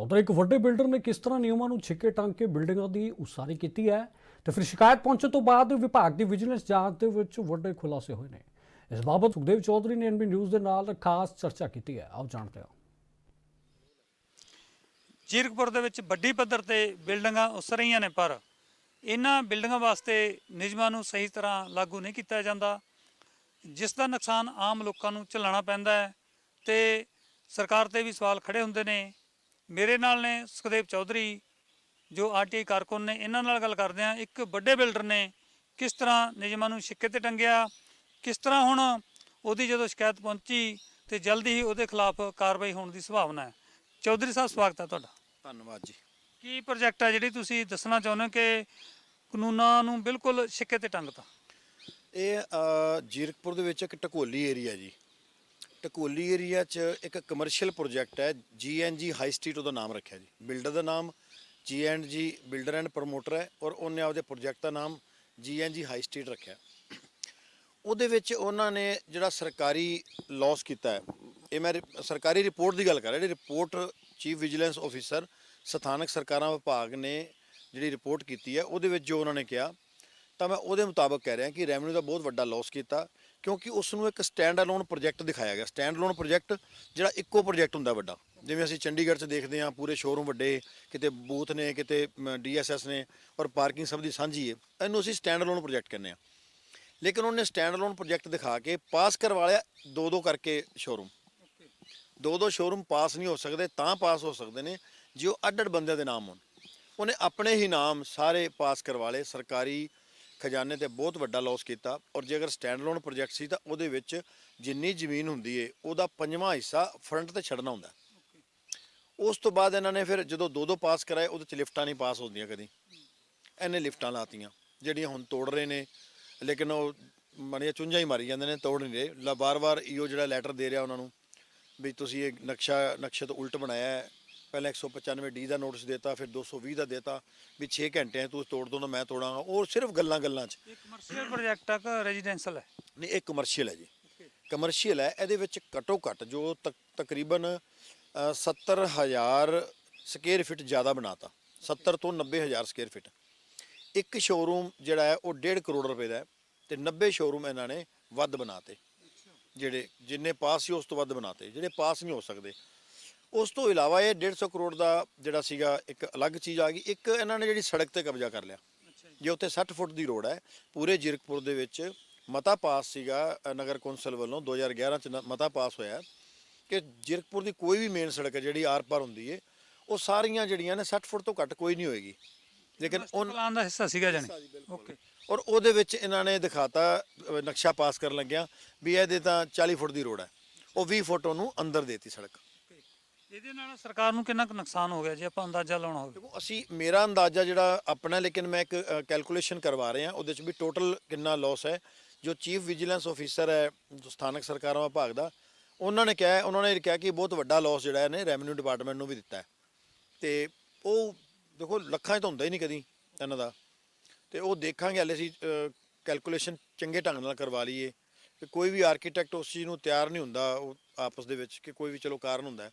ਤਾਂ ਉਧਰ ਇੱਕ ਵੱਡੇ ਬਿਲਡਰ ਨੇ ਕਿਸ ਤਰ੍ਹਾਂ ਨਿਯਮਾਂ ਨੂੰ ਛਿੱਕੇ ਟੰਗ ਕੇ ਬਿਲਡਿੰਗਾਂ ਦੀ ਉਸਾਰੀ ਕੀਤੀ ਹੈ ਤੇ ਫਿਰ ਸ਼ਿਕਾਇਤ ਪਹੁੰਚਣ ਤੋਂ ਬਾਅਦ ਵਿਭਾਗ ਦੀ ਵਿਜੀਲੈਂਸ ਜਾਂਚ ਦੇ ਵਿੱਚ ਵੱਡੇ ਖੁਲਾਸੇ ਹੋਏ ਨੇ। ਇਸ ਬਾਬਤ ਸੁਖਦੇਵ ਚੌਧਰੀ ਨੇ ਐਨਬੀ ਨਿਊਜ਼ ਦੇ ਨਾਲ ਖਾਸ ਚਰਚਾ ਕੀਤੀ ਹੈ। ਆਓ ਜਾਣਦੇ ਹਾਂ। ਜੀਰਕਪੁਰ ਦੇ ਵਿੱਚ ਵੱਡੀ ਪੱਧਰ ਤੇ ਬਿਲਡਿੰਗਾਂ ਉਸ ਰਹੀਆਂ ਨੇ, ਪਰ ਇਹਨਾਂ ਬਿਲਡਿੰਗਾਂ ਵਾਸਤੇ ਨਿਯਮਾਂ ਨੂੰ ਸਹੀ ਤਰ੍ਹਾਂ ਲਾਗੂ ਨਹੀਂ ਕੀਤਾ ਜਾਂਦਾ। ਜਿਸ ਦਾ ਨੁਕਸਾਨ ਆਮ ਲੋਕਾਂ ਨੂੰ ਝੱਲਣਾ ਪੈਂਦਾ ਹੈ ਤੇ ਸਰਕਾਰ ਤੇ ਵੀ ਸਵਾਲ ਖੜੇ ਹੁੰਦੇ ਨੇ। ਮੇਰੇ ਨਾਲ ਨੇ ਸੁਖਦੇਵ ਚੌਧਰੀ ਜੋ ਆਰਟੀਆਈ ਕਾਰਕੁਨ ਨੇ ਇਹਨਾਂ ਨਾਲ ਗੱਲ ਕਰਦੇ ਆ ਇੱਕ ਵੱਡੇ ਬਿਲਡਰ ਨੇ ਕਿਸ ਤਰ੍ਹਾਂ ਨਿਯਮਾਂ ਨੂੰ ਛਿੱਕੇ ਤੇ ਟੰਗਿਆ ਕਿਸ ਤਰ੍ਹਾਂ ਹੁਣ ਉਹਦੀ ਜਦੋਂ ਸ਼ਿਕਾਇਤ ਪਹੁੰਚੀ ਤੇ ਜਲਦੀ ਹੀ ਉਹਦੇ ਖਿਲਾਫ ਕਾਰਵਾਈ ਹੋਣ ਦੀ ਸੰਭਾਵਨਾ ਹੈ। ਚੌਧਰੀ ਸਾਹਿਬ ਸਵਾਗਤ ਹੈ ਤੁਹਾਡਾ। ਧੰਨਵਾਦ ਜੀ। ਕੀ ਪ੍ਰੋਜੈਕਟ ਹੈ ਜਿਹੜੀ ਤੁਸੀਂ ਦੱਸਣਾ ਚਾਹੁੰਦੇ ਹੋ ਕਿ ਕਾਨੂੰਨਾਂ ਨੂੰ ਬਿਲਕੁਲ ਛਿੱਕੇ ਤੇ ਟੰਗਤਾ? ਇਹ ਜੀਰਕਪੁਰ ਦੇ ਵਿੱਚ ਇੱਕ ਟਕੋਲੀ ਏਰੀਆ ਜੀ। ਟਕੋਲੀ ਏਰੀਆ 'ਚ ਇੱਕ ਕਮਰਸ਼ੀਅਲ ਪ੍ਰੋਜੈਕਟ ਹੈ ਜੀਐਨਜੀ ਹਾਈ ਸਟਰੀਟ ਉਹਦਾ ਨਾਮ ਰੱਖਿਆ ਜੀ। ਬਿਲਡਰ ਦਾ ਨਾਮ ਜੀਐਨਜੀ ਬਿਲਡਰ ਐਂਡ ਪ੍ਰੋਮੋਟਰ ਹੈ ਔਰ ਉਹਨੇ ਆਪਦੇ ਪ੍ਰੋਜੈਕਟ ਦਾ ਨਾਮ ਜੀਐਨਜੀ ਹਾਈ ਸਟਰੀਟ ਰੱਖਿਆ। ਉਹਦੇ ਵਿੱਚ ਉਹਨਾਂ ਨੇ ਜਿਹੜਾ ਸਰਕਾਰੀ ਲਾਸ ਕੀਤਾ ਹੈ, ਇਹ ਮੈਂ ਰਿ- ਸਰਕਾਰੀ ਰਿਪੋਰਟ ਦੀ ਗੱਲ ਕਰ ਰਿਹਾ, ਜਿਹੜੀ ਰਿਪੋਰਟ ਚੀਫ ਵਿਜੀਲੈਂਸ ਆਫੀਸਰ ਸਥਾਨਕ ਸਰਕਾਰਾਂ ਵਿਭਾਗ ਨੇ ਜਿਹੜੀ ਰਿਪੋਰਟ ਕੀਤੀ ਹੈ, ਉਹਦੇ ਵਿੱਚ ਜੋ ਉਹਨਾਂ ਨੇ ਕਿਹਾ ਤਾਂ ਮੈਂ ਉਹਦੇ ਮੁਤਾਬਕ ਕਹਿ ਰਿਹਾ ਕਿ ਰੈਵਨਿਊ ਦਾ ਬਹੁਤ ਵੱਡਾ ਲਾਸ ਕੀਤਾ, ਕਿਉਂਕਿ ਉਸ ਨੂੰ ਇੱਕ ਸਟੈਂਡ ਅਲੋਨ ਪ੍ਰੋਜੈਕਟ ਦਿਖਾਇਆ ਗਿਆ। ਸਟੈਂਡ ਅਲੋਨ ਪ੍ਰੋਜੈਕਟ ਜਿਹੜਾ ਇੱਕੋ ਪ੍ਰੋਜੈਕਟ ਹੁੰਦਾ ਵੱਡਾ। ਜਿਵੇਂ ਅਸੀਂ ਚੰਡੀਗੜ੍ਹ 'ਚ ਦੇਖਦੇ ਹਾਂ, ਪੂਰੇ ਸ਼ੋਰੂਮ ਵੱਡੇ, ਕਿਤੇ ਬੂਥ ਨੇ, ਕਿਤੇ ਡੀਐਸਐਸ ਨੇ, ਔਰ ਪਾਰਕਿੰਗ ਸਭ ਦੀ ਸਾਂਝੀ ਹੈ ਇਹਨੂੰ ਅਸੀਂ ਸਟੈਂਡ ਅਲੋਨ ਪ੍ਰੋਜੈਕਟ ਕਹਿੰਦੇ ਹਾਂ। ਲੇਕਿਨ ਉਹਨੇ ਸਟੈਂਡ ਅਲੋਨ ਪ੍ਰੋਜੈਕਟ ਦਿਖਾ ਕੇ ਪਾਸ ਕਰਵਾ ਲਿਆ ਦੋ ਦੋ ਕਰਕੇ ਸ਼ੋਰੂਮ ਦੋ ਦੋ ਸ਼ੋਰੂਮ ਪਾਸ ਨਹੀਂ ਹੋ ਸਕਦੇ, ਤਾਂ ਪਾਸ ਹੋ ਸਕਦੇ ਨੇ, ਜੇ ਉਹ ਅੱਡ ਅੱਡ ਬੰਦਿਆਂ ਦੇ ਨਾਮ ਹੋਣ। ਉਹਨੇ ਆਪਣੇ ਹੀ ਨਾਮ ਸਾਰੇ ਪਾਸ ਕਰਵਾ ਲਏ ਸਰਕਾਰੀ ਖਜ਼ਾਨੇ ਤੇ ਬਹੁਤ ਵੱਡਾ ਲਾਸ ਕੀਤਾ ਔਰ ਜੇ ਅਗਰ ਸਟੈਂਡ ਅਲੋਨ ਪ੍ਰੋਜੈਕਟ ਸੀ ਤਾਂ ਉਹਦੇ ਵਿੱਚ ਜਿੰਨੀ ਜ਼ਮੀਨ ਹੁੰਦੀ ਏ, ਉਹਦਾ ਪੰਜਵਾਂ ਹਿੱਸਾ ਫਰੰਟ ਤੇ ਛੱਡਣਾ ਹੁੰਦਾ। ਉਸ ਤੋਂ ਬਾਅਦ ਇਹਨਾਂ ਨੇ ਫਿਰ ਜਦੋਂ ਦੋ ਦੋ ਪਾਸ ਕਰਾਏ, ਉਹਦੇ ਚ ਲਿਫਟਾਂ ਨਹੀਂ ਪਾਸ ਹੁੰਦੀਆਂ ਕਦੀ। ਇਹਨੇ ਲਿਫਟਾਂ ਲਾਤੀਆਂ, ਜਿਹੜੀਆਂ ਹੁਣ ਤੋੜ ਰਹੇ ਨੇ, ਲੇਕਿਨ ਉਹ ਮਨੀਆਂ ਚੁੰਝਾਂ ਹੀ ਮਾਰੀ ਜਾਂਦੇ ਨੇ, ਤੋੜ ਨਹੀਂ ਰਹੇ। ਲਾ ਬਾਰ-ਬਾਰ ਇਹੋ ਜਿਹੜਾ ਲੈਟਰ ਦੇ ਰਿਹਾ ਉਹਨਾਂ ਨੂੰ, ਵੀ ਤੁਸੀਂ ਇਹ ਨਕਸ਼ਾ ਨਕਸ਼ੇ ਤੋਂ ਉਲਟ ਬਣਾਇਆ ਹੈ। ਪਹਿਲਾਂ 195 ਡੀ ਦਾ ਨੋਟਿਸ ਦਿੱਤਾ ਫਿਰ 220 ਦਾ ਦਿੱਤਾ ਵੀ 6 ਘੰਟੇ ਤੂੰ ਤੋੜ ਦੋ ਨਾ ਮੈਂ ਤੋੜਾਂਗਾ। ਉਹ ਸਿਰਫ ਗੱਲਾਂ ਗੱਲਾਂ 'ਚ। ਇਹ ਕਮਰਸ਼ੀਅਲ ਪ੍ਰੋਜੈਕਟ ਆ ਕਿ ਰੈਜ਼ੀਡੈਂਸ਼ੀਅਲ ਹੈ? ਨਹੀਂ ਇਹ ਕਮਰਸ਼ੀਅਲ ਹੈ ਜੀ। ਕਮਰਸ਼ੀਅਲ ਹੈ ਇਹਦੇ ਵਿੱਚ ਘੱਟੋ ਘੱਟ ਜੋ ਤਕ- ਤਕਰੀਬਨ ਅ, 70000 ਸਕੁਅਰ ਫਿਟ ਜ਼ਿਆਦਾ ਬਣਾਤਾ। 70 ਤੋਂ 90000 ਸਕੁਅਰ ਫਿਟ ਇੱਕ ਸ਼ੋਰੂਮ ਜਿਹੜਾ ਹੈ ਉਹ 1.5 ਕਰੋੜ ਰੁਪਏ ਦਾ ਹੈ ਤੇ 90 ਸ਼ੋਰੂਮ ਇਹਨਾਂ ਨੇ ਵੱਧ ਬਣਾਤੇ। ਜਿਹੜੇ ਜਿੰਨੇ ਪਾਸ ਸੀ ਉਸ ਤੋਂ ਵੱਧ ਬਣਾਤੇ। ਜਿਹੜੇ ਪਾਸ ਨਹੀਂ ਹੋ ਸਕਦੇ। ਉਸ ਤੋਂ ਇਲਾਵਾ ਇਹ 150 ਕਰੋੜ ਦਾ ਜਿਹੜਾ ਸੀਗਾ ਇੱਕ ਅਲੱਗ ਚੀਜ਼ ਆ ਗਈ। ਇੱਕ ਇਹਨਾਂ ਨੇ ਜਿਹੜੀ ਸੜਕ ਤੇ ਕਬਜ਼ਾ ਕਰ ਲਿਆ। ਜੇ। ਉੱਥੇ 60 ਫੁੱਟ ਦੀ ਰੋਡ ਹੈ ਪੂਰੇ ਜਿਰਕਪੁਰ ਦੇ ਵਿੱਚ ਮਤਾ ਪਾਸ ਸੀਗਾ ਨਗਰ ਕੌਂਸਲ ਵੱਲੋਂ 2011 ਚ ਮਤਾ ਪਾਸ ਹੋਇਆ ਕਿ ਜਿਰਕਪੁਰ ਦੀ ਕੋਈ ਵੀ ਮੇਨ ਸੜਕ ਹੈ ਜਿਹੜੀ ਆਰ-ਪਾਰ ਹੁੰਦੀ ਏ ਉਹ ਸਾਰੀਆਂ ਜਿਹੜੀਆਂ ਨੇ 60 ਫੁੱਟ ਤੋਂ ਘੱਟ ਕੋਈ ਨਹੀਂ ਹੋਏਗੀ। ਲੇਕਿਨ ਉਹ ਪਲਾਨ ਦਾ ਹਿੱਸਾ ਸੀਗਾ ਜਾਨੀ ਓਕੇ ਔਰ ਉਹਦੇ ਵਿੱਚ ਇਹਨਾਂ ਨੇ ਦਿਖਾਤਾ ਨਕਸ਼ਾ ਪਾਸ ਕਰਨ ਲੱਗਿਆ ਵੀ ਇਹਦੇ ਤਾਂ 40 ਫੁੱਟ ਦੀ ਰੋਡ ਹੈ। ਉਹ 20 ਫੁੱਟ ਉਹਨੂੰ ਅੰਦਰ ਦੇਤੀ ਸੜਕ। ਇਹਦੇ ਨਾਲ ਸਰਕਾਰ ਨੂੰ ਕਿੰਨਾ ਕੁ ਨੁਕਸਾਨ ਹੋ ਗਿਆ ਜੇ ਆਪਾਂ ਅੰਦਾਜ਼ਾ ਲਾਉਣਾ ਹੋਵੇ? ਦੇਖੋ, ਅਸੀਂ ਮੇਰਾ ਅੰਦਾਜ਼ਾ ਜਿਹੜਾ ਆਪਣਾ, ਲੇਕਿਨ ਮੈਂ ਇੱਕ ਕੈਲਕੂਲੇਸ਼ਨ ਕਰਵਾ ਰਿਹਾ ਉਹਦੇ ਚ ਵੀ ਟੋਟਲ ਕਿੰਨਾ ਲਾਸ ਹੈ। ਜੋ ਚੀਫ ਵਿਜੀਲੈਂਸ ਆਫੀਸਰ ਹੈ, ਜੋ ਸਥਾਨਕ ਸਰਕਾਰਾਂ ਵਿਭਾਗ ਦਾ, ਉਹਨਾਂ ਨੇ ਕਿਹਾ, ਉਹਨਾਂ ਨੇ ਕਿਹਾ ਕਿ ਬਹੁਤ ਵੱਡਾ ਲਾਸ ਜਿਹੜਾ ਇਹਨੇ ਰੈਵਨਿਊ ਡਿਪਾਰਟਮੈਂਟ ਨੂੰ ਵੀ ਦਿੱਤਾ ਹੈ। ਤੇ ਉਹ, ਦੇਖੋ, ਲੱਖਾਂ 'ਚ ਤਾਂ ਹੁੰਦਾ ਹੀ ਨਹੀਂ ਕਦੀ, ਇਹਨਾਂ ਦਾ। ਤੇ ਉਹ ਦੇਖਾਂਗੇ, ਹਲੇ ਅਸੀਂ ਕੈਲਕੂਲੇਸ਼ਨ ਚੰਗੇ ਢੰਗ ਨਾਲ ਕਰਵਾ ਲਈਏ। ਕਿ ਕੋਈ ਵੀ ਆਰਕੀਟੈਕਟ ਉਸ ਚੀਜ਼ ਨੂੰ ਤਿਆਰ ਨਹੀਂ ਹੁੰਦਾ, ਉਹ ਆਪਸ ਦੇ ਵਿੱਚ, ਕਿ ਕੋਈ ਵੀ ਚਲੋ ਕਾਰਨ ਹੁੰਦਾ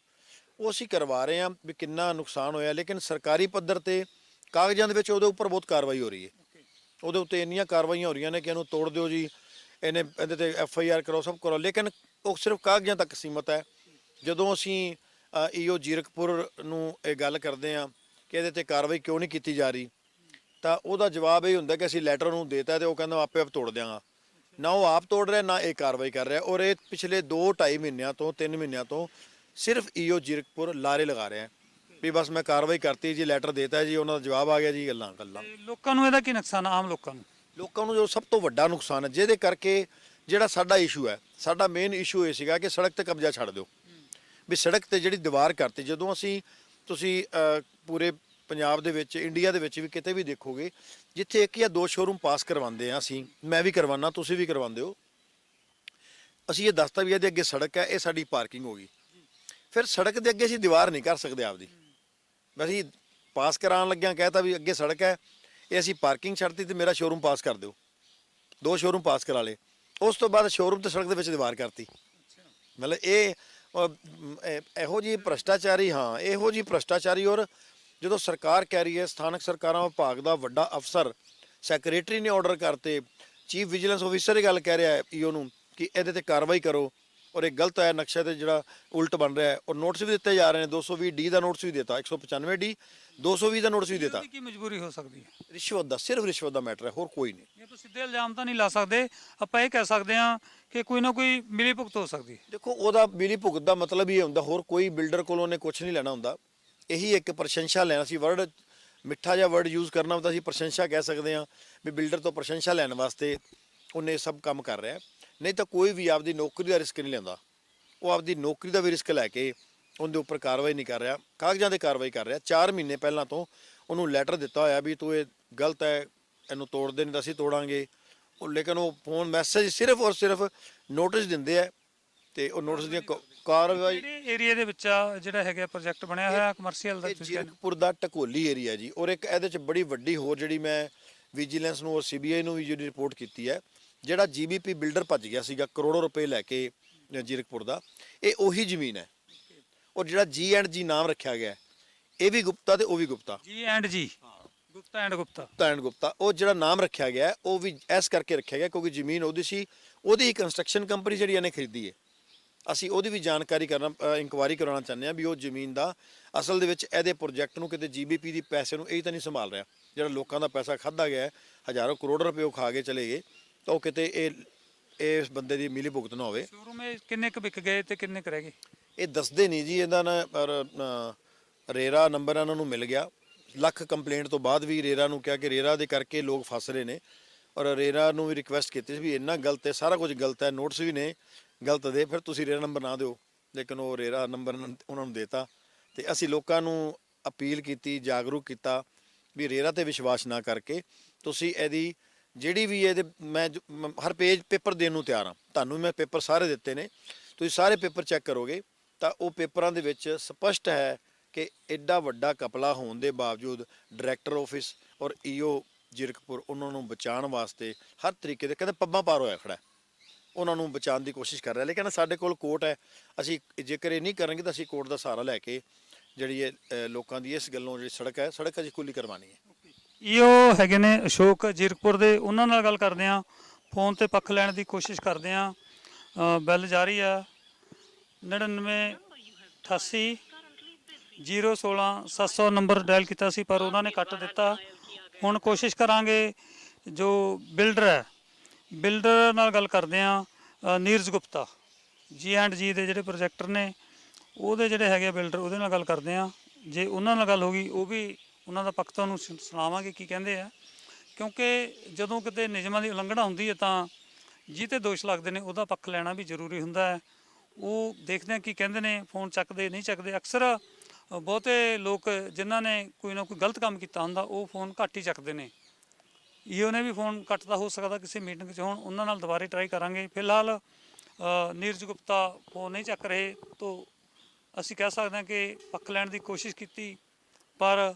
ਉਹ ਅਸੀਂ ਕਰਵਾ ਰਹੇ ਹਾਂ ਵੀ ਕਿੰਨਾ ਨੁਕਸਾਨ ਹੋਇਆ, ਲੇਕਿਨ ਸਰਕਾਰੀ ਪੱਧਰ ਤੇ ਕਾਗਜ਼ਾਂ ਦੇ ਵਿੱਚ ਉਹਦੇ ਉੱਪਰ ਬਹੁਤ ਕਾਰਵਾਈ ਹੋ ਰਹੀ ਹੈ। ਉਹਦੇ ਉੱਤੇ ਇੰਨੀਆਂ ਕਾਰਵਾਈਆਂ ਹੋ ਰਹੀਆਂ ਨੇ ਕਿ ਇਹਨੂੰ ਤੋੜ ਦਿਓ ਜੀ, ਇਹਨੇ ਇਹਦੇ ਤੇ ਐਫ ਆਈ ਆਰ ਕਰੋ ਸਭ ਕਰੋ ਲੇਕਿਨ ਉਹ ਸਿਰਫ ਕਾਗਜ਼ਾਂ ਤੱਕ ਸੀਮਤ ਹੈ। ਜਦੋਂ ਅਸੀਂ ਈਓ ਜੀਰਕਪੁਰ ਨੂੰ ਇਹ ਗੱਲ ਕਰਦੇ ਹਾਂ ਕਿ ਇਹਦੇ ਤੇ ਕਾਰਵਾਈ ਕਿਉਂ ਨਹੀਂ ਕੀਤੀ ਜਾ ਰਹੀ, ਤਾਂ ਉਹਦਾ ਜਵਾਬ ਇਹ ਹੁੰਦਾ ਕਿ ਅਸੀਂ ਲੈਟਰ ਨੂੰ ਦੇਤਾ ਤੇ ਉਹ ਕਹਿੰਦਾ ਆਪੇ ਆਪ ਤੋੜ ਦਿਆਂਗਾ। ਨਾ ਉਹ ਆਪ ਤੋੜ ਰਿਹਾ, ਨਾ ਇਹ ਕਾਰਵਾਈ ਕਰ ਰਿਹਾ ਔਰ ਇਹ ਪਿਛਲੇ 2.5 ਮਹੀਨਿਆਂ ਤੋਂ 3 ਮਹੀਨਿਆਂ ਤੋਂ ਸਿਰਫ ਈਓ ਜੀਰਕਪੁਰ ਲਾਰੇ ਲਗਾ ਰਿਹਾ ਹੈ ਵੀ ਬਸ ਮੈਂ ਕਾਰਵਾਈ ਕਰਤੀ ਜੀ ਲੈਟਰ ਦੇਤਾ ਜੀ ਉਹਨਾਂ ਦਾ ਜਵਾਬ ਆ ਗਿਆ ਜੀ ਗੱਲਾਂ ਗੱਲਾਂ। ਤੇ ਲੋਕਾਂ ਨੂੰ ਇਹਦਾ ਕੀ ਨੁਕਸਾਨ ਆ, ਆਮ ਲੋਕਾਂ ਨੂੰ? ਲੋਕਾਂ ਨੂੰ ਜੋ ਸਭ ਤੋਂ ਵੱਡਾ ਨੁਕਸਾਨ ਹੈ ਜਿਹਦੇ ਕਰਕੇ ਜਿਹੜਾ ਸਾਡਾ ਇਸ਼ੂ ਹੈ ਸਾਡਾ ਮੇਨ ਇਸ਼ੂ ਇਹ ਸੀਗਾ ਕਿ ਸੜਕ ਤੇ ਕਬਜ਼ਾ ਛੱਡ ਦਿਓ। ਵੀ ਸੜਕ ਤੇ ਜਿਹੜੀ ਦੀਵਾਰ ਕਰਤੀ ਜਦੋਂ ਅਸੀਂ ਤੁਸੀਂ ਅਹ, ਪੂਰੇ ਪੰਜਾਬ ਦੇ ਵਿੱਚ ਇੰਡੀਆ ਦੇ ਵਿੱਚ ਵੀ ਕਿਤੇ ਵੀ ਦੇਖੋਗੇ ਜਿੱਥੇ ਇੱਕ ਜਾਂ ਦੋ ਸ਼ੋਰੂਮ ਪਾਸ ਕਰਵਾਉਂਦੇ ਆ ਅਸੀਂ ਮੈਂ ਵੀ ਕਰਵਾਉਣਾ ਤੁਸੀਂ ਵੀ ਕਰਵਾਉਂਦੇ ਹੋ। ਅਸੀਂ ਇਹ ਦੱਸਤਾ ਵੀ ਇਹਦੇ ਅੱਗੇ ਸੜਕ ਹੈ ਇਹ ਸਾਡੀ ਪਾਰਕਿੰਗ ਹੋ ਗਈ। ਫਿਰ ਸੜਕ ਦੇ ਅੱਗੇ ਅਸੀਂ ਦੀਵਾਰ ਨਹੀਂ ਕਰ ਸਕਦੇ ਆਪਦੀ। ਅਸੀਂ ਪਾਸ ਕਰਾਉਣ ਲੱਗਿਆਂ ਕਹਿਤਾ ਵੀ ਅੱਗੇ ਸੜਕ ਹੈ ਇਹ ਅਸੀਂ ਪਾਰਕਿੰਗ ਛੱਡਤੀ ਤੇ ਮੇਰਾ ਸ਼ੋਰੂਮ ਪਾਸ ਕਰ ਦਿਓ। ਦੋ ਸ਼ੋਰੂਮ ਪਾਸ ਕਰਾ ਲਏ। ਉਸ ਤੋਂ ਬਾਅਦ ਸ਼ੋਰੂਮ ਤੇ ਸੜਕ ਦੇ ਵਿੱਚ ਦੀਵਾਰ ਕਰਤੀ। ਮਤਲਬ ਇਹ ਔਰ, ਮ, ਇਹ- ਇਹੋ ਜੀ ਭ੍ਰਸ਼ਟਾਚਾਰੀ ਹਾਂ ਇਹੋ ਜੀ ਭ੍ਰਸ਼ਟਾਚਾਰੀ ਔਰ ਜਦੋਂ ਸਰਕਾਰ ਕਹਿ ਰਹੀ ਹੈ ਸਥਾਨਕ ਸਰਕਾਰਾਂ ਵਿਭਾਗ ਦਾ ਵੱਡਾ ਅਫਸਰ ਸੈਕਟਰੀ ਨੇ ਆਰਡਰ ਕਰਤੇ ਚੀਫ ਵਿਜੀਲੈਂਸ ਆਫੀਸਰ ਇਹ ਗੱਲ ਕਹਿ ਰਿਹਾ ਹੈ ਈਓ ਨੂੰ ਕਿ ਇਹਦੇ ਤੇ ਕਾਰਵਾਈ ਕਰੋ। ਔਰ ਇਹ ਗਲਤ ਹੈ ਨਕਸ਼ੇ ਤੇ ਜਿਹੜਾ ਉਲਟ ਬਣ ਰਿਹਾ ਹੈ। ਔਰ ਨੋਟਿਸ ਵੀ ਦਿੱਤੇ ਜਾ ਰਹੇ ਨੇ। 220 ਡੀ ਦਾ ਨੋਟਿਸ ਵੀ ਦਿੱਤਾ। 195 ਡੀ 220 ਦਾ ਨੋਟਿਸ ਵੀ ਦਿੱਤਾ। ਕੀ ਮਜਬੂਰੀ ਹੋ ਸਕਦੀ ਹੈ? ਰਿਸ਼ਵਤ ਦਾ ਸਿਰਫ ਰਿਸ਼ਵਤ ਦਾ ਮੈਟਰ ਹੈ। ਹੋਰ ਕੋਈ ਨਹੀਂ। ਇਹ ਆਪਾਂ ਸਿੱਧੇ ਇਲਜ਼ਾਮ ਤਾਂ ਨਹੀਂ ਲਾ ਸਕਦੇ ਆਪਾਂ ਇਹ ਕਹਿ ਸਕਦੇ ਹਾਂ ਕਿ ਕੋਈ ਨਾ ਕੋਈ ਮਿਲੀ ਭੁਗਤ ਹੋ ਸਕਦੀ ਹੈ। ਦੇਖੋ ਉਹਦਾ ਮਿਲੀ ਭੁਗਤ ਦਾ ਮਤਲਬ ਇਹ ਹੁੰਦਾ ਹੋਰ ਕੋਈ ਬਿਲਡਰ ਕੋਲੋਂ ਉਹਨੇ ਕੁਝ ਨਹੀਂ ਲੈਣਾ ਹੁੰਦਾ। ਇਹੀ ਇੱਕ ਪ੍ਰਸ਼ੰਸਾ ਲੈਣਾ ਸੀ ਵਰਡ ਮਿੱਠਾ ਜਿਹਾ ਵਰਡ ਯੂਜ਼ ਕਰਨਾ ਹੁੰਦਾ ਸੀ ਪ੍ਰਸ਼ੰਸਾ ਕਹਿ ਸਕਦੇ ਹਾਂ ਵੀ ਬਿਲਡਰ ਤੋਂ ਪ੍ਰਸ਼ੰਸਾ ਲੈਣ ਵਾਸਤੇ ਉਹਨੇ ਸਭ ਕੰਮ ਕਰ ਰਿਹਾ ਹੈ। ਨਹੀਂ ਤਾਂ ਕੋਈ ਵੀ ਆਪਦੀ ਨੌਕਰੀ ਦਾ ਰਿਸਕ ਨਹੀਂ ਲੈਂਦਾ। ਉਹ ਆਪਦੀ ਨੌਕਰੀ ਦਾ ਵੀ ਰਿਸਕ ਲੈ ਕੇ ਉਹਦੇ ਉੱਪਰ ਕਾਰਵਾਈ ਨਹੀਂ ਕਰ ਰਿਹਾ। ਕਾਗਜ਼ਾਂ ਤੇ ਕਾਰਵਾਈ ਕਰ ਰਿਹਾ। 4 ਮਹੀਨੇ ਪਹਿਲਾਂ ਤੋਂ ਉਹਨੂੰ ਲੈਟਰ ਦਿੱਤਾ ਹੋਇਆ ਵੀ ਤੂੰ ਇਹ ਗਲਤ ਹੈ ਇਹਨੂੰ ਤੋੜ ਦੇ ਨਹੀਂ ਤਾਂ ਅਸੀਂ ਤੋੜਾਂਗੇ। ਉਹ ਲੇਕਿਨ ਉਹ ਫੋਨ ਮੈਸੇਜ ਸਿਰਫ ਔਰ ਸਿਰਫ ਨੋਟਿਸ ਦਿੰਦੇ ਆ ਤੇ ਉਹ ਨੋਟਿਸ ਦੀਆਂ ਕ- ਕਾਰਵਾਈ ਜਿਹੜੇ ਏਰੀਆ ਦੇ ਵਿੱਚ ਆ ਜਿਹੜਾ ਹੈਗਾ ਪ੍ਰੋਜੈਕਟ ਬਣਿਆ ਹੋਇਆ ਕਮਰਸ਼ੀਅਲ ਦਾ ਇਹ ਤੁਸੀਂ ਕਹਿੰਦੇ ਜੀਰਕਪੁਰ ਦਾ ਟਕੋਲੀ ਏਰੀਆ ਜੀ। ਔਰ ਇੱਕ ਇਹਦੇ ਚ ਬੜੀ ਵੱਡੀ ਹੋਰ ਜਿਹੜੀ ਮੈਂ ਵਿਜੀਲੈਂਸ ਨੂੰ ਔਰ ਸੀਬੀਆਈ ਨੂੰ ਵੀ ਜਿਹੜੀ ਰਿਪੋਰਟ ਕੀਤੀ ਹੈ ਜਿਹੜਾ ਜੀਬੀਪੀ ਬਿਲਡਰ ਭੱਜ ਗਿਆ ਸੀਗਾ ਕਰੋੜੋ ਰੁਪਏ ਲੈ ਕੇ ਜੀਰਕਪੁਰ ਦਾ ਇਹ ਉਹੀ ਜ਼ਮੀਨ ਹੈ। ਔਰ ਜਿਹੜਾ ਜੀ ਐਂਡ ਜੀ ਨਾਮ ਰੱਖਿਆ ਗਿਆ ਇਹ ਵੀ ਗੁਪਤਾ ਤੇ ਉਹ ਵੀ Gupta. G and G Gupta and Gupta. And Gupta ਉਹ ਜਿਹੜਾ ਨਾਮ ਰੱਖਿਆ ਗਿਆ ਉਹ ਵੀ ਐਸ ਕਰਕੇ ਰੱਖਿਆ ਗਿਆ ਕਿਉਂਕਿ ਜ਼ਮੀਨ ਉਹਦੀ ਸੀ ਉਹਦੀ ਕੰਸਟਰਕਸ਼ਨ ਕੰਪਨੀ ਜਿਹੜੀ ਇਹਨੇ ਖਰੀਦੀ ਹੈ। ਅਸੀਂ ਉਹਦੀ ਵੀ ਜਾਣਕਾਰੀ ਕਰਨਾ ਇਨਕੁਆਇਰੀ ਕਰਾਉਣਾ ਚਾਹੁੰਦੇ ਹਾਂ ਵੀ ਉਹ ਜ਼ਮੀਨ ਦਾ ਅਸਲ ਦੇ ਵਿੱਚ ਇਹਦੇ ਪ੍ਰੋਜੈਕਟ ਨੂੰ ਕਿਤੇ ਜੀਬੀਪੀ ਦੀ ਪੈਸੇ ਨੂੰ ਇਹ ਤਾਂ ਨਹੀਂ ਸੰਭਾਲ ਰਿਹਾ ਜਿਹੜਾ ਲੋਕਾਂ ਦਾ ਪੈਸਾ ਖਾਦਾ ਗਿਆ ਹਜ਼ਾਰਾਂ ਕਰੋੜ ਰੁਪਏ ਉਹ ਖਾ ਕੇ ਚਲੇ ਗਏ। ਤਾਂ ਉਹ ਕਿਤੇ ਇਹ ਇਸ ਬੰਦੇ ਦੀ ਮਿਲੀ ਭੁਗਤ ਨਾ ਹੋਵੇ। ਸ਼ੋਰੂਮ ਇਹ ਕਿੰਨੇ ਕੁ ਵਿਕ ਗਏ ਤੇ ਕਿੰਨੇ ਕੁ ਰਹਿ ਗਏ? ਇਹ ਦੱਸਦੇ ਨਹੀਂ ਜੀ ਇਹਦਾ ਨਾ ਪਰ ਅ, ਰੇਰਾ ਨੰਬਰ ਇਹਨਾਂ ਨੂੰ ਮਿਲ ਗਿਆ। ਲੱਖ ਕੰਪਲੇਂਟ ਤੋਂ ਬਾਅਦ ਵੀ ਰੇਰਾ ਨੂੰ ਕਿਹਾ ਕਿ ਰੇਰਾ ਦੇ ਕਰਕੇ ਲੋਕ ਫਸ ਰਹੇ ਨੇ। ਔਰ ਰੇਰਾ ਨੂੰ ਵੀ ਰਿਕੁਐਸਟ ਕੀਤੀ ਸੀ ਵੀ ਇੰਨਾ ਗਲਤ ਹੈ ਸਾਰਾ ਕੁਝ ਗਲਤ ਹੈ ਨੋਟਿਸ ਵੀ ਨੇ ਗਲਤ ਦੇ ਫਿਰ ਤੁਸੀਂ ਰੇਰਾ ਨੰਬਰ ਨਾ ਦਿਓ। ਲੇਕਿਨ ਉਹ ਰੇਰਾ ਨੰਬਰ ਉਹਨਾਂ ਨੂੰ ਦੇਤਾ ਤੇ ਅਸੀਂ ਲੋਕਾਂ ਨੂੰ ਅਪੀਲ ਕੀਤੀ ਜਾਗਰੂਕ ਕੀਤਾ ਵੀ ਰੇਰਾ ਤੇ ਵਿਸ਼ਵਾਸ ਨਾ ਕਰਕੇ ਤੁਸੀਂ ਇਹਦੀ ਜਿਹੜੀ ਵੀ ਇਹਦੇ ਮੈਂ ਜ- ਮ- ਹਰ ਪੇਜ ਪੇਪਰ ਦੇਣ ਨੂੰ ਤਿਆਰ ਹਾਂ। ਤੁਹਾਨੂੰ ਮੈਂ ਪੇਪਰ ਸਾਰੇ ਦਿੱਤੇ ਨੇ। ਤੁਸੀਂ ਸਾਰੇ ਪੇਪਰ ਚੈੱਕ ਕਰੋਗੇ ਤਾਂ ਉਹ ਪੇਪਰਾਂ ਦੇ ਵਿੱਚ ਸਪਸ਼ਟ ਹੈ ਕਿ ਐਡਾ ਵੱਡਾ ਕਪਲਾ ਹੋਣ ਦੇ ਬਾਵਜੂਦ ਡਾਇਰੈਕਟਰ ਆਫਿਸ ਔਰ ਈਓ ਜੀਰਕਪੁਰ ਉਹਨਾਂ ਨੂੰ ਬਚਾਉਣ ਵਾਸਤੇ ਹਰ ਤਰੀਕੇ ਦੇ ਕਹਿੰਦੇ ਪੱਬਾਂ ਪਾਰ ਹੋਇਆ ਖੜਾ ਹੈ। ਉਹਨਾਂ ਨੂੰ ਬਚਾਉਣ ਦੀ ਕੋਸ਼ਿਸ਼ ਕਰ ਰਿਹਾ ਲੇਕਿਨ ਸਾਡੇ ਕੋਲ ਕੋਰਟ ਹੈ। ਅਸੀਂ ਜੇਕਰ ਇਹ ਨਹੀਂ ਕਰਾਂਗੇ ਤਾਂ ਅਸੀਂ ਕੋਰਟ ਦਾ ਸਹਾਰਾ ਲੈ ਕੇ ਜਿਹੜੀ ਇਹ ਅ, ਲੋਕਾਂ ਦੀ ਇਸ ਗੱਲੋਂ ਜਿਹੜੀ ਸੜਕ ਹੈ ਸੜਕ ਅਸੀਂ ਖੁੱਲੀ ਕਰਵਾਉਣੀ ਹੈ। ਇਹ ਹੈਗੇ ਨੇ ਅਸ਼ੋਕ ਜੀਰਕਪੁਰ ਦੇ, ਉਹਨਾਂ ਨਾਲ ਗੱਲ ਕਰਦੇ ਆ ਫੋਨ ਤੇ ਪੱਖ ਲੈਣ ਦੀ ਕੋਸ਼ਿਸ਼ ਕਰਦੇ ਆ ਬੈਲ ਜਾਰੀ ਆ 99 88 016 700 ਨੰਬਰ ਡਾਇਲ ਕੀਤਾ ਸੀ, ਪਰ ਉਹਨਾਂ ਨੇ ਕੱਟ ਦਿੱਤਾ। ਹੁਣ ਕੋਸ਼ਿਸ਼ ਕਰਾਂਗੇ ਜੋ ਬਿਲਡਰ ਹੈ, ਬਿਲਡਰ ਨਾਲ ਗੱਲ ਕਰਦੇ ਆ ਨੀਰਜ ਗੁਪਤਾ। ਜੀ ਐਂਡ ਜੀ ਦੇ ਜਿਹੜੇ ਪ੍ਰੋਜੈਕਟਰ ਨੇ, ਉਹਦੇ ਜਿਹੜੇ ਹੈਗੇ ਬਿਲਡਰ, ਉਹਦੇ ਨਾਲ ਗੱਲ ਕਰਦੇ ਆ ਜੇ ਉਹਨਾਂ ਨਾਲ ਗੱਲ ਹੋ ਗਈ, ਉਹ ਵੀ ਉਹਨਾਂ ਦਾ ਪੱਖ ਤੁਹਾਨੂੰ ਸੁ- ਸੁਣਾਵਾਂਗੇ ਕੀ ਕਹਿੰਦੇ ਆ। ਕਿਉਂਕਿ ਜਦੋਂ ਕਿਤੇ ਨਿਯਮਾਂ ਦੀ ਉਲੰਘਣਾ ਹੁੰਦੀ ਹੈ ਤਾਂ ਜਿਹਤੇ ਦੋਸ਼ ਲੱਗਦੇ ਨੇ ਉਹਦਾ ਪੱਖ ਲੈਣਾ ਵੀ ਜ਼ਰੂਰੀ ਹੁੰਦਾ ਹੈ। ਉਹ ਦੇਖਦੇ ਆ ਕੀ ਕਹਿੰਦੇ ਨੇ ਫੋਨ ਚੱਕਦੇ ਨਹੀਂ ਚੱਕਦੇ। ਅਕਸਰ ਅ, ਬਹੁਤੇ ਲੋਕ ਜਿਨ੍ਹਾਂ ਨੇ ਕੋਈ ਨਾ ਕੋਈ ਗਲਤ ਕੰਮ ਕੀਤਾ ਹੁੰਦਾ ਉਹ ਫੋਨ ਘੱਟ ਹੀ ਚੱਕਦੇ ਨੇ। ਈਓ ਨੇ ਵੀ ਫੋਨ ਕੱਟਦਾ ਹੋ ਸਕਦਾ ਕਿਸੇ ਮੀਟਿੰਗ 'ਚ ਹੋਣ। ਉਹਨਾਂ ਨਾਲ ਦੁਬਾਰੇ ਟਰਾਈ ਕਰਾਂਗੇ। ਫਿਲਹਾਲ ਅ, ਨੀਰਜ ਗੁਪਤਾ ਫੋਨ ਨਹੀਂ ਚੱਕ ਰਹੇ। ਤੋਂ ਅਸੀਂ ਕਹਿ ਸਕਦੇ ਹਾਂ ਕਿ ਪੱਖ ਲੈਣ ਦੀ ਕੋਸ਼ਿਸ਼ ਕੀਤੀ ਪਰ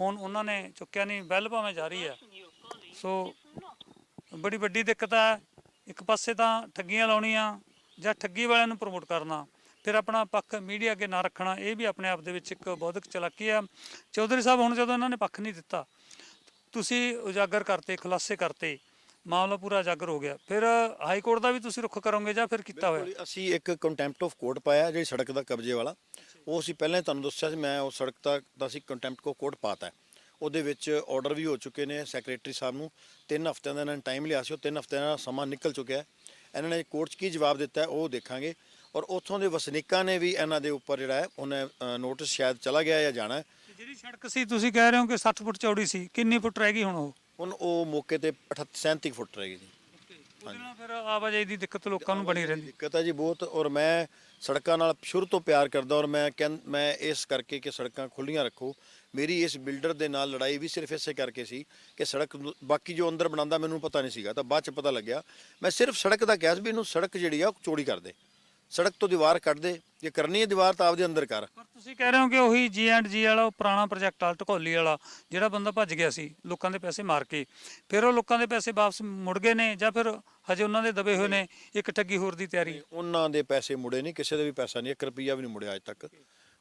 ਫੋਨ ਉਹਨਾਂ ਨੇ ਚੁੱਕਿਆ ਨਹੀਂ, ਬੈਲ ਭਾਵੇਂ ਜਾਰੀ ਹੈ। ਸੋ ਬੜੀ ਵੱਡੀ ਦਿੱਕਤ ਹੈ। ਇੱਕ ਪਾਸੇ ਤਾਂ ਠੱਗੀਆਂ ਲਾਉਣੀਆਂ ਜਾਂ ਠੱਗੀ ਵਾਲਿਆਂ ਨੂੰ ਪ੍ਰਮੋਟ ਕਰਨਾ, ਫਿਰ ਆਪਣਾ ਪੱਖ ਮੀਡੀਆ ਅੱਗੇ ਨਾ ਰੱਖਣਾ, ਇਹ ਵੀ ਆਪਣੇ ਆਪ ਦੇ ਵਿੱਚ ਇੱਕ ਬੌਧਿਕ ਚਲਾਕੀ ਆ ਚੌਧਰੀ ਸਾਹਿਬ, ਹੁਣ ਜਦੋਂ ਇਹਨਾਂ ਨੇ ਪੱਖ ਨਹੀਂ ਦਿੱਤਾ, ਤੁਸੀਂ ਉਜਾਗਰ ਕਰਤੇ, ਖੁਲਾਸੇ ਕਰਤੇ ਮਾਮਲਾ ਪੂਰਾ ਉਜਾਗਰ ਹੋ ਗਿਆ ਫਿਰ ਹਾਈ ਕੋਰਟ ਦਾ ਵੀ ਤੁਸੀਂ ਰੁਖ ਕਰੋਗੇ ਜਾਂ ਫਿਰ ਕੀਤਾ ਹੋਇਆ ਅਸੀਂ ਇੱਕ ਕੰਟੈਂਪਟ ਆਫ ਕੋਰਟ ਪਾਇਆ ਜਿਹੜੀ ਸੜਕ ਦਾ ਕਬਜ਼ੇ ਵਾਲਾ ਉਹ ਅਸੀਂ ਪਹਿਲਾਂ ਹੀ ਤੁਹਾਨੂੰ ਦੱਸਿਆ ਸੀ ਮੈਂ ਉਹ ਸੜਕ ਦਾ ਦਾ ਅਸੀਂ ਕੰਟੈਂਪਟ ਕੋ ਕੋਰਟ ਪਾਤਾ। ਉਹਦੇ ਵਿੱਚ ਆਰਡਰ ਵੀ ਹੋ ਚੁੱਕੇ ਨੇ ਸੈਕਟਰੀ ਸਾਹਿਬ ਨੂੰ 3 ਹਫ਼ਤਿਆਂ ਦਾ ਇਹਨਾਂ ਨੇ ਟਾਈਮ ਲਿਆ ਸੀ ਉਹ 3 ਹਫ਼ਤਿਆਂ ਦਾ ਸਮਾਂ ਨਿਕਲ ਚੁੱਕਿਆ। ਇਹਨਾਂ ਨੇ ਕੋਰਟ 'ਚ ਕੀ ਜਵਾਬ ਦਿੱਤਾ ਉਹ ਦੇਖਾਂਗੇ ਔਰ ਉੱਥੋਂ ਦੇ ਵਸਨੀਕਾਂ ਨੇ ਵੀ ਇਹਨਾਂ ਦੇ ਉੱਪਰ ਜਿਹੜਾ ਹੈ ਉਹਨੇ ਨੋਟਿਸ ਸ਼ਾਇਦ ਚਲਾ ਗਿਆ ਜਾਂ ਜਾਣਾ। ਜਿਹੜੀ ਸੜਕ ਸੀ ਤੁਸੀਂ ਕਹਿ ਰਹੇ ਹੋ ਕਿ 60 ਫੁੱਟ ਚੌੜੀ ਸੀ ਕਿੰਨੀ ਫੁੱਟ ਰਹਿ ਗਈ ਹੁਣ ਉਹ ਹੁਣ ਉਹ ਮੌਕੇ ਤੇ 38 37 ਫੁੱਟ ਰਹੇਗੀ ਜੀ। ਉਹਦੇ ਨਾਲ ਫਿਰ ਆਵਾਜਾਈ ਦੀ ਦਿੱਕਤ ਲੋਕਾਂ ਨੂੰ ਬਣੀ ਰਹਿੰਦੀ। ਦਿੱਕਤ ਹੈ ਜੀ ਬਹੁਤ ਔਰ ਮੈਂ ਸੜਕਾਂ ਨਾਲ ਸ਼ੁਰੂ ਤੋਂ ਪਿਆਰ ਕਰਦਾ ਔਰ ਮੈਂ ਕਹਿੰ ਮੈਂ ਇਸ ਕਰਕੇ ਕਿ ਸੜਕਾਂ ਖੁੱਲੀਆਂ ਰੱਖੋ। ਮੇਰੀ ਇਸ ਬਿਲਡਰ ਦੇ ਨਾਲ ਲੜਾਈ ਵੀ ਸਿਰਫ ਇਸੇ ਕਰਕੇ ਸੀ ਕਿ ਸੜਕ ਨੂੰ- ਬਾਕੀ ਜੋ ਅੰਦਰ ਬਣਾਉਂਦਾ ਮੈਨੂੰ ਪਤਾ ਨਹੀਂ ਸੀਗਾ ਤਾਂ ਬਾਅਦ ਚ ਪਤਾ ਲੱਗਿਆ। ਮੈਂ ਸਿਰਫ ਸੜਕ ਦਾ ਕਿਹਾ ਸੀ ਵੀ ਇਹਨੂੰ ਸੜਕ ਜਿਹੜੀ ਆ ਉਹ ਚੌੜੀ ਕਰ ਦੇ। ਸੜਕ ਤੋਂ ਦੀਵਾਰ ਕੱਢ ਦੇ ਜੇ ਕਰਨੀ ਹੈ ਦੀਵਾਰ ਤਾਂ ਆਪਦੇ ਅੰਦਰ ਕਰ। ਪਰ ਤੁਸੀਂ ਕਹਿ ਰਹੇ ਹੋ ਕਿ ਉਹੀ ਜੀ ਐਂਡ ਜੀ ਵਾਲਾ ਉਹ ਪੁਰਾਣਾ ਪ੍ਰੋਜੈਕਟ ਵਾਲਾ ਢਕੋਲੀ ਵਾਲਾ ਜਿਹੜਾ ਬੰਦਾ ਭੱਜ ਗਿਆ ਸੀ ਲੋਕਾਂ ਦੇ ਪੈਸੇ ਮਾਰ ਕੇ। ਫਿਰ ਉਹ ਲੋਕਾਂ ਦੇ ਪੈਸੇ ਵਾਪਸ ਮੁੜ ਗਏ ਨੇ ਜਾਂ ਫਿਰ ਹਜੇ ਉਹਨਾਂ ਦੇ ਦਬੇ ਹੋਏ ਨੇ ਇੱਕ ਠੱਗੀ ਹੋਰ ਦੀ ਤਿਆਰੀ? ਉਹਨਾਂ ਦੇ ਪੈਸੇ ਮੁੜੇ ਨਹੀਂ ਕਿਸੇ ਦੇ ਵੀ ਪੈਸਾ ਨਹੀਂ 1 ਰੁਪਿਆ ਵੀ ਨਹੀਂ ਮੁੜਿਆ ਅੱਜ ਤੱਕ।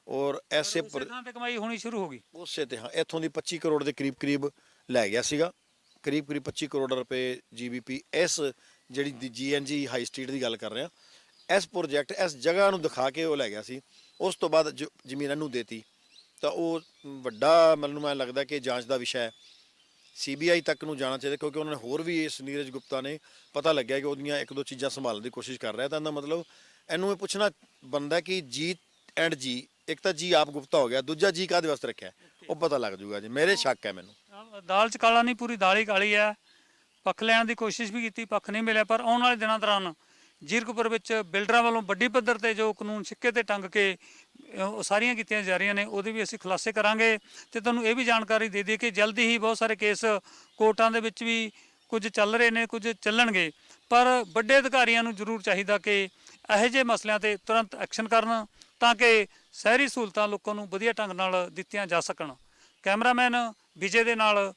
ਔਰ ਐਸੇ ਉਸੇ ਥਾਂ ਤੇ ਕਮਾਈ ਹੋਣੀ ਸ਼ੁਰੂ ਹੋ ਗਈ। ਉਸੇ ਤੇ ਹਾਂ ਇੱਥੋਂ ਦੀ 25 ਕਰੋੜ ਦੇ ਕਰੀਬ ਕਰੀਬ ਲੈ ਗਿਆ ਸੀਗਾ। ਕਰੀਬ ਕਰੀਬ 25 ਕਰੋੜ ਰੁਪਏ ਜੀਬੀਪੀ ਇਸ ਜਿਹੜੀ ਜੀਐਨਜੀ ਹਾਈ ਸਟਰੀਟ ਦੀ ਗੱਲ ਕਰ ਰਹੇ। ਇਸ ਪ੍ਰੋਜੈਕਟ, ਇਸ ਜਗ੍ਹਾ ਨੂੰ ਦਿਖਾ ਕੇ ਉਹ ਲੈ ਗਿਆ ਸੀ। ਉਸ ਤੋਂ ਬਾਅਦ ਜ- ਜ਼ਮੀਨ ਇਹਨੂੰ ਦੇਤੀ। ਤਾਂ ਉਹ ਵੱਡਾ ਮੈਨੂੰ ਮੈਂ ਲੱਗਦਾ ਕਿ ਜਾਂਚ ਦਾ ਵਿਸ਼ਾ ਹੈ। ਸੀਬੀਆਈ ਤੱਕ ਨੂੰ ਜਾਣਾ ਚਾਹੀਦਾ ਕਿਉਂਕਿ ਉਹਨਾਂ ਨੇ ਹੋਰ ਵੀ ਇਸ ਨੀਰਜ ਗੁਪਤਾ ਨੇ ਪਤਾ ਲੱਗਿਆ ਕਿ ਉਹਦੀਆਂ ਇੱਕ ਦੋ ਚੀਜ਼ਾਂ ਸੰਭਾਲਣ ਦੀ ਕੋਸ਼ਿਸ਼ ਕਰ ਰਿਹਾ ਤਾਂ ਇਹਦਾ ਮਤਲਬ ਇਹਨੂੰ ਇਹ ਪੁੱਛਣਾ ਬੰਦਾ ਕਿ ਜੀ ਐਂਡ ਜੀ, ਇੱਕ ਤਾਂ ਜੀ ਆਪ ਗੁਪਤਾ ਹੋ ਗਿਆ, ਦੂਜਾ ਜੀ ਕਾਹਦੇ ਵਾਸਤੇ ਰੱਖਿਆ ਉਹ ਪਤਾ ਲੱਗ ਜਾਊਗਾ ਜੀ। ਮੇਰੇ ਸ਼ੱਕ ਹੈ ਮੈਨੂੰ। ਦਾਲ ਚ ਕਾਲਾ ਨਹੀਂ, ਪੂਰੀ ਦਾਲ ਹੀ ਕਾਲੀ ਹੈ। ਪੱਖ ਲੈਣ ਦੀ ਕੋਸ਼ਿਸ਼ ਵੀ ਕੀਤੀ, ਪੱਖ ਨਹੀਂ ਮਿਲਿਆ, ਪਰ ਆਉਣ ਵਾਲੇ ਦਿਨਾਂ ਦੌਰਾਨ ਜੀਰਕਪੁਰ ਵਿੱਚ ਬਿਲਡਰਾਂ ਵੱਲੋਂ ਵੱਡੀ ਪੱਧਰ ਤੇ ਜੋ ਕਾਨੂੰਨ ਸਿੱਕੇ ਤੇ ਟੰਗ ਕੇ ਅਹ, ਸਾਰੀਆਂ ਕੀਤੀਆਂ ਜਾ ਰਹੀਆਂ ਨੇ ਉਹਦੇ ਵੀ ਅਸੀਂ ਖੁਲਾਸੇ ਕਰਾਂਗੇ। ਤੇ ਤੁਹਾਨੂੰ ਇਹ ਵੀ ਜਾਣਕਾਰੀ ਦੇ ਦਈਏ ਕਿ ਜਲਦੀ ਹੀ ਬਹੁਤ ਸਾਰੇ ਕੇਸ ਕੋਰਟਾਂ ਦੇ ਵਿੱਚ ਵੀ ਕੁਝ ਚੱਲ ਰਹੇ ਨੇ ਕੁਝ ਚੱਲਣਗੇ। ਪਰ ਵੱਡੇ ਅਧਿਕਾਰੀਆਂ ਨੂੰ ਜ਼ਰੂਰ ਚਾਹੀਦਾ ਕਿ ਇਹੋ ਜਿਹੇ ਮਸਲਿਆਂ ਤੇ ਤੁਰੰਤ ਐਕਸ਼ਨ ਕਰਨ ਤਾਂ ਕਿ ਸ਼ਹਿਰੀ ਸਹੂਲਤਾਂ ਲੋਕਾਂ ਨੂੰ ਵਧੀਆ ਢੰਗ ਨਾਲ ਦਿੱਤੀਆਂ ਜਾ ਸਕਣ। ਕੈਮਰਾਮੈਨ ਵਿਜੇ ਦੇ ਨਾਲ